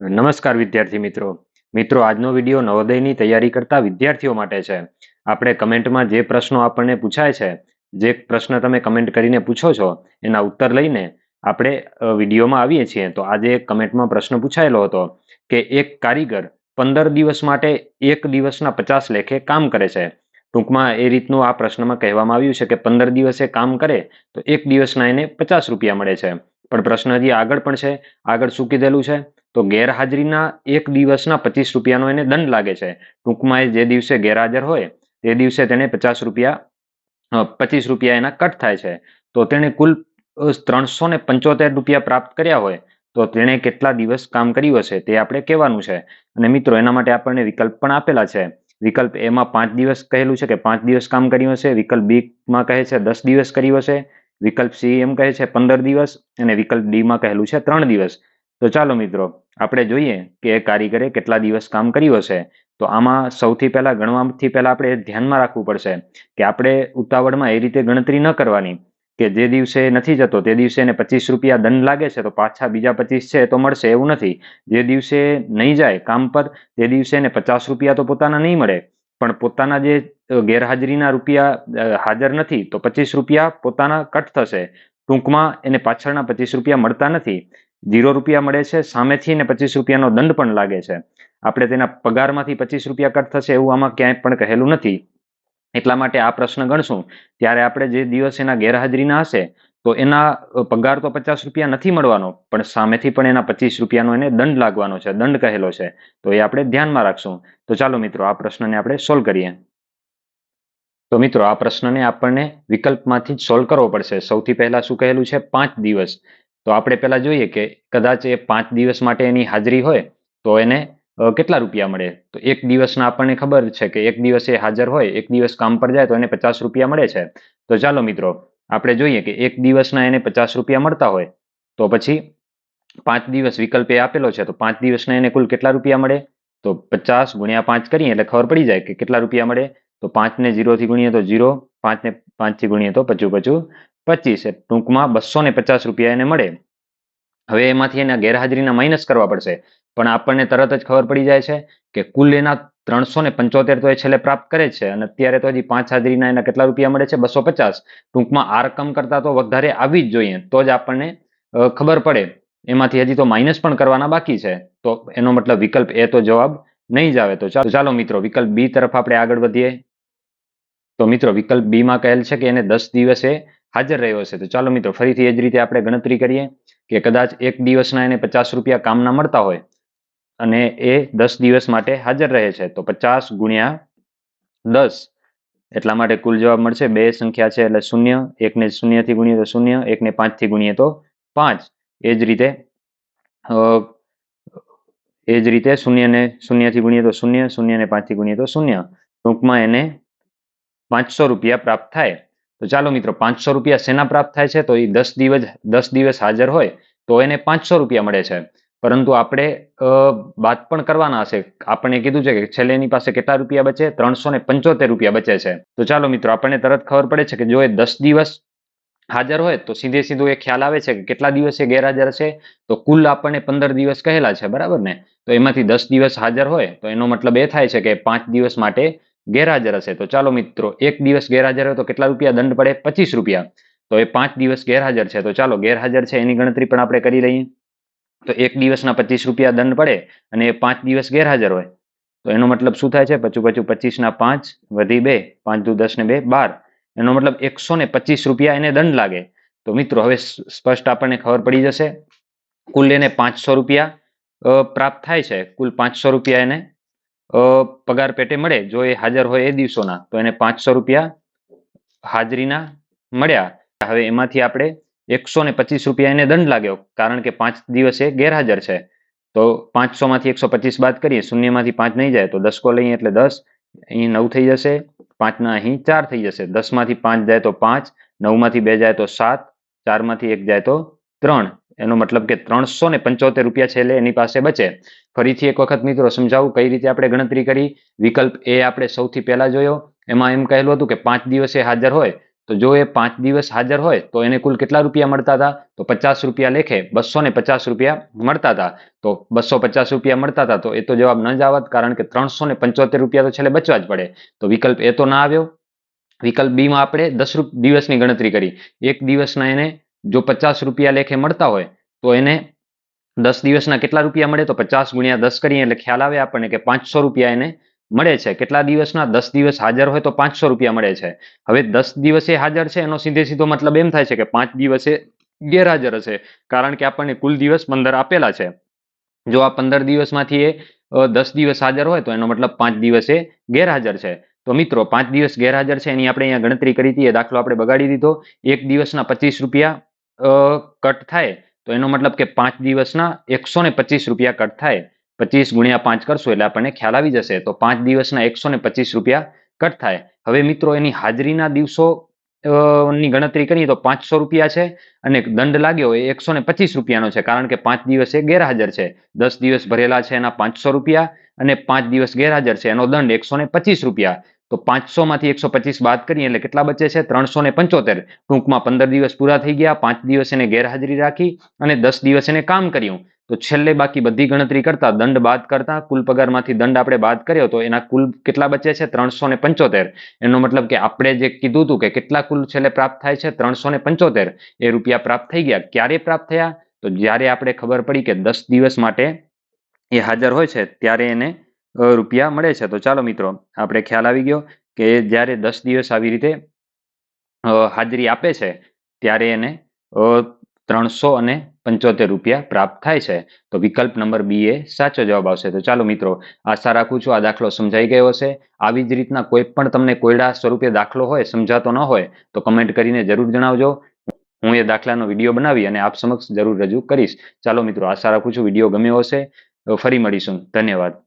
નમસ્કાર વિદ્યાર્થી મિત્રો. મિત્રો, આજનો વીડિયો નવોદયની તૈયારી કરતા વિદ્યાર્થીઓ માટે છે. આપણે કમેન્ટમાં જે પ્રશ્નો આપણને પૂછાય છે, જે પ્રશ્ન તમે કમેન્ટ કરીને પૂછો છો, એના ઉત્તર લઈને આપણે વિડીયોમાં આવીએ છીએ. તો આજે કમેન્ટમાં પ્રશ્ન પૂછાયેલો હતો કે એક કારીગર પંદર દિવસ માટે એક દિવસના પચાસ લેખે કામ કરે છે. ટૂંકમાં એ રીતનું આ પ્રશ્નમાં કહેવામાં આવ્યું છે કે પંદર દિવસે કામ કરે તો એક દિવસના એને પચાસ રૂપિયા મળે છે. પણ પ્રશ્ન હજી આગળ પણ છે. આગળ શું કીધેલું છે? તો ગેરહાજરીના એક દિવસના પચીસ રૂપિયાનો એને દંડ લાગે છે. ટૂંકમાં જે દિવસે ગેરહાજર હોય, તે દિવસે તેને પચાસ રૂપિયા પચીસ રૂપિયા એના કટ થાય છે. તો તેણે કુલ ત્રણસો ને પંચોતેર રૂપિયા પ્રાપ્ત કર્યા હોય, તો તેણે કેટલા દિવસ કામ કર્યું હશે તે આપણે કહેવાનું છે. અને મિત્રો, એના માટે આપણને વિકલ્પ પણ આપેલા છે. વિકલ્પ એમાં પાંચ દિવસ કહેલું છે કે પાંચ દિવસ કામ કર્યું હશે. વિકલ્પ બીમાં કહે છે દસ દિવસ કર્યું હશે. વિકલ્પ સી એમ કહે છે પંદર દિવસ. અને વિકલ્પ ડીમાં કહેલું છે ત્રણ દિવસ. તો ચાલો મિત્રો આપણે જોઈએ કે કારીગરે કેટલા દિવસ કામ કર્યું હશે, તો આમાં સૌથી પહેલાં ગણવાથી પહેલાં આપણે ધ્યાનમાં રાખવું પડશે કે આપણે ઉતાવળમાં એ રીતે ગણતરી ન કરવાની કે જે દિવસે નથી જતો તે દિવસે એને પચીસ રૂપિયા દંડ લાગે છે, તો પાછા બીજા પચીસ છે તો મળશે એવું નથી. જે દિવસે નહીં જાય કામ પર, તે દિવસે એને પચાસ રૂપિયા તો પોતાના નહીં મળે. પણ પોતાના જે ગેરહાજરીના રૂપિયા હાજર નથી તો પચીસ રૂપિયા પોતાના કટ થશે. ટૂંકમાં એને પાછળના પચીસ રૂપિયા મળતા નથી. જીરો રૂપિયા મળે છે, સામેથી ને પચીસ રૂપિયાનો દંડ પણ લાગે છે. આપણે તેના પગારમાંથી પચીસ રૂપિયા કટ થશે એવું આમાં ક્યાંય પણ કહેલું નથી. એટલા માટે આ પ્રશ્ન ગણશું. ત્યારે આપણે જે દિવસ એના ગેરહાજરીના હશે, તો એના પગાર તો પચાસ રૂપિયા નથી મળવાનો, પણ સામેથી પણ એના પચીસ રૂપિયાનો એને દંડ લાગવાનો છે, દંડ કહેલો છે. તો એ આપણે ધ્યાનમાં રાખશું. તો ચાલો મિત્રો, આ પ્રશ્નને આપણે સોલ્વ કરીએ. તો મિત્રો, આ પ્રશ્નને આપણને વિકલ્પમાંથી જ સોલ્વ કરવો પડશે. સૌથી પહેલા શું કહેલું છે? પાંચ દિવસ. તો આપણે પહેલા જોઈએ કે કદાચ એ પાંચ દિવસ માટે એની હાજરી હોય, તો એને કેટલા રૂપિયા મળે? તો એક દિવસના આપણને ખબર છે કે એક દિવસે હાજર હોય, એક દિવસ કામ પર જાય તો એને પચાસ રૂપિયા મળે છે. તો ચાલો મિત્રો, આપણે જોઈએ કે એક દિવસના એને પચાસ રૂપિયા મળતા હોય, તો પછી પાંચ દિવસ વિકલ્પ એ આપેલો છે, તો પાંચ દિવસના એને કુલ કેટલા રૂપિયા મળે? તો પચાસ ગુણ્યા પાંચ કરીએ એટલે ખબર પડી જાય કે કેટલા રૂપિયા મળે? તો પાંચને જીરોથી ગુણીએ તો જીરો પાંચને પાંચથી ગુણીએ તો પચું પચું પચીસ ટૂંકમાં બસો ને પચાસ રૂપિયા એને મળે. હવે એમાંથી એના ગેરહાજરીના માઇનસ કરવા પડશે. પણ આપણને તરત જ ખબર પડી જાય છે કે કુલ એના ત્રણસો ને પંચોતેર તો એ છેલ્લે પ્રાપ્ત કરે છે. અને અત્યારે તો હજી પાંચ હાજરીના એના કેટલા રૂપિયા મળે છે? બસો પચાસ. ટૂંકમાં આ રકમ કરતા તો વધારે આવી જ જોઈએ. તો જ આપણને ખબર પડે. એમાંથી હજી તો માઇનસ પણ કરવાના બાકી છે. તો એનો મતલબ વિકલ્પ એ તો જવાબ નહીં જ આવે. તો ચાલો ચાલો મિત્રો, વિકલ્પ બી તરફ આપણે આગળ વધીએ. તો મિત્રો, વિકલ્પ બીમાં કહેલ છે કે એને દસ દિવસે હાજર રહ્યો છે. તો ચાલો મિત્રો, ફરીથી એ જ રીતે આપણે ગણતરી કરીએ કે કદાચ એક દિવસના એને પચાસ રૂપિયા કામના મળતા હોય અને એ દસ દિવસ માટે હાજર રહે છે, તો પચાસ ગુણ્યા દસ એટલા માટે કુલ જવાબ મળશે બે સંખ્યા છે એટલે શૂન્ય, એકને શૂન્યથી ગુણીએ તો શૂન્ય, એકને પાંચથી ગુણીએ તો પાંચ. એ જ રીતે એ જ રીતે શૂન્યને શૂન્યથી ગુણીએ તો શૂન્ય, શૂન્યને પાંચથી ગુણીએ તો શૂન્ય. ટૂંકમાં એને પાંચસો રૂપિયા પ્રાપ્ત થાય. તો ચાલો મિત્રો, પાંચસો રૂપિયા સેના પ્રાપ્ત થાય છે? તો એ દસ દિવસ દસ દિવસ હાજર હોય, તો એને પાંચસો રૂપિયા મળે છે. પરંતુ આપણે વાત પણ કરવાના હશે. આપણે કીધું છે કે છેલ્લે એની પાસે કેટલા રૂપિયા બચે? ત્રણસો પંચોતેર રૂપિયા બચે છે. તો ચાલો મિત્રો, આપણને તરત ખબર પડે છે કે જો એ દસ દિવસ હાજર હોય, તો સીધે સીધું એ ખ્યાલ આવે છે કે કેટલા દિવસે ગેરહાજર છે તો કુલ આપણને પંદર દિવસ કહેલા છે, બરાબર ને? તો એમાંથી દસ દિવસ હાજર હોય, તો એનો મતલબ એ થાય છે કે પાંચ દિવસ માટે ગેરહાજર હશે. તો ચાલો મિત્રો, એક દિવસ ગેરહાજર હોય તો કેટલા રૂપિયા દંડ પડે? પચીસ રૂપિયા. તો એ પાંચ દિવસ ગેરહાજર છે. તો ચાલો, ગેરહાજર છે એની ગણતરી પણ આપણે કરી લઈએ. તો એક દિવસના પચીસ રૂપિયા દંડ પડે અને એ પાંચ દિવસ ગેરહાજર હોય. તો એનો મતલબ શું થાય છે? પચું પચું પચીસના પાંચ, વધી બે, પાંચ દુ દસ ને બે, બાર. એનો મતલબ એકસો ને પચીસ રૂપિયા એને દંડ લાગે. તો મિત્રો, હવે સ્પષ્ટ આપણને ખબર પડી જશે. કુલ એને પાંચસો રૂપિયા પ્રાપ્ત થાય છે. કુલ પાંચસો રૂપિયા એને પગાર પેટે મળે. જો એ હાજર હોય એ દિવસોના, તો એને પાંચસો રૂપિયા હાજરીના મળ્યા. હવે એમાંથી આપણે એકસો ને પચીસ રૂપિયા એને દંડ લાગ્યો, કારણ કે પાંચ દિવસ ગેરહાજર છે. તો પાંચસો માંથી એકસો પચીસ બાદ કરીએ, શૂન્યમાંથી પાંચ નહીં જાય, તો દસકો લઈએ એટલે દસ. અહીં નવ થઈ જશે, પાંચના અહીં ચાર થઈ જશે. દસમાંથી પાંચ જાય તો પાંચ, નવમાંથી બે જાય તો સાત, ચારમાંથી એક જાય તો ત્રણ. એનો મતલબ કે ત્રણસો ને પંચોતેર રૂપિયા છેલ્લે એની પાસે બચે. ફરીથી એક વખત મિત્રો સમજાવું કઈ રીતે આપણે ગણતરી કરી. વિકલ્પ એ આપણે સૌથી પહેલા જોયો. એમાં એમ કહેલું હતું કે પાંચ દિવસે હાજર હોય, તો જો એ પાંચ દિવસ હાજર હોય, તો એને કુલ કેટલા રૂપિયા મળતા હતા? તો પચાસ રૂપિયા લેખે બસો ને પચાસ રૂપિયા મળતા હતા. તો બસો પચાસ રૂપિયા મળતા હતા, તો એ તો જવાબ ન જ આવત, કારણ કે ત્રણસો ને પંચોતેર રૂપિયા તો છેલ્લે બચવા જ પડે. તો વિકલ્પ એ તો ના આવ્યો. વિકલ્પ બીમાં આપણે દસ દિવસની ગણતરી કરી. એક દિવસના એને જો પચાસ રૂપિયા લેખે મળતા હોય, તો એને દસ દિવસના કેટલા રૂપિયા મળે? તો પચાસ ગુણ્યા દસ કરીએ એટલે ખ્યાલ આવે આપણને કે પાંચસો રૂપિયા એને મળે છે. કેટલા દિવસના? દસ દિવસ હાજર હોય તો પાંચસો રૂપિયા મળે છે. હવે દસ દિવસે હાજર છે એનો સીધે સીધો મતલબ એમ થાય છે કે પાંચ દિવસે ગેરહાજર હશે. કારણ કે આપણને કુલ દિવસ પંદર આપેલા છે. જો આ પંદર દિવસમાંથી એ દસ દિવસ હાજર હોય તો એનો મતલબ પાંચ દિવસે ગેરહાજર છે. તો મિત્રો, પાંચ દિવસ ગેરહાજર છે એની આપણે અહીંયા ગણતરી કરી હતી, એ દાખલો આપણે બગાડી દીધો. એક દિવસના પચીસ રૂપિયા કટ થાય, તો એનો મતલબ કે પાંચ દિવસના એકસો ને પચીસ રૂપિયા કટ થાય. પચીસ ગુણ્યા પાંચ કરશું એટલે આપણને ખ્યાલ આવી જશે, તો પાંચ દિવસના એકસો ને પચીસ રૂપિયા કટ થાય. હવે મિત્રો, એની હાજરીના દિવસો ની ગણતરી કરીએ તો પાંચસો રૂપિયા છે અને દંડ લાગ્યો એ એકસો ને પચીસ રૂપિયાનો છે, કારણ કે પાંચ દિવસે ગેરહાજર છે. દસ દિવસ ભરેલા છે એના પાંચસો રૂપિયા અને પાંચ દિવસ ગેરહાજર છે, એનો દંડ એકસો ને પચીસ રૂપિયા. તો પાંચસો માંથી એકસો પચીસ બાદ કરીએ એટલે કેટલા બચે છે? ત્રણસો ને પંચોતેર. ટૂંકમાં પંદર દિવસ પૂરા થઈ ગયા, પાંચ દિવસ એને ગેરહાજરી રાખી અને દસ દિવસ એને કામ કર્યું. તો છેલ્લે બાકી બધી ગણતરી કરતા, દંડ બાદ કરતા, કુલ પગારમાંથી દંડ આપણે બાદ કર્યો તો એના કુલ કેટલા બચે છે? ત્રણસો ને પંચોતેર. એનો મતલબ કે આપણે જે કીધું હતું કે કેટલા કુલ છેલ્લે પ્રાપ્ત થાય છે? ત્રણસો ને પંચોતેર. એ રૂપિયા પ્રાપ્ત થઈ ગયા. ક્યારે પ્રાપ્ત થયા? તો જ્યારે આપણે ખબર પડી કે દસ દિવસ માટે એ હાજર હોય છે, ત્યારે એને રૂપિયા મળે છે. તો ચાલો મિત્રો, આપણે ખ્યાલ આવી ગયો કે જ્યારે દસ દિવસ આવી રીતે હાજરી આપે છે, ત્યારે એને ત્રણસો અને પંચોતેર રૂપિયા પ્રાપ્ત થાય છે. તો વિકલ્પ નંબર બી એ સાચો જવાબ આવશે. તો ચાલો મિત્રો, આશા રાખું છું આ દાખલો સમજાઈ ગયો હશે. આવી જ રીતના કોઈ પણ તમને કોયડા સ્વરૂપે દાખલો હોય, સમજાતો ન હોય, તો કમેન્ટ કરીને જરૂર જણાવજો. હું એ દાખલાનો વીડિયો બનાવી અને આપ સમક્ષ જરૂર રજૂ કરીશ. ચાલો મિત્રો, આશા રાખું છું વીડિયો ગમ્યો હશે. ફરી મળીશું. ધન્યવાદ.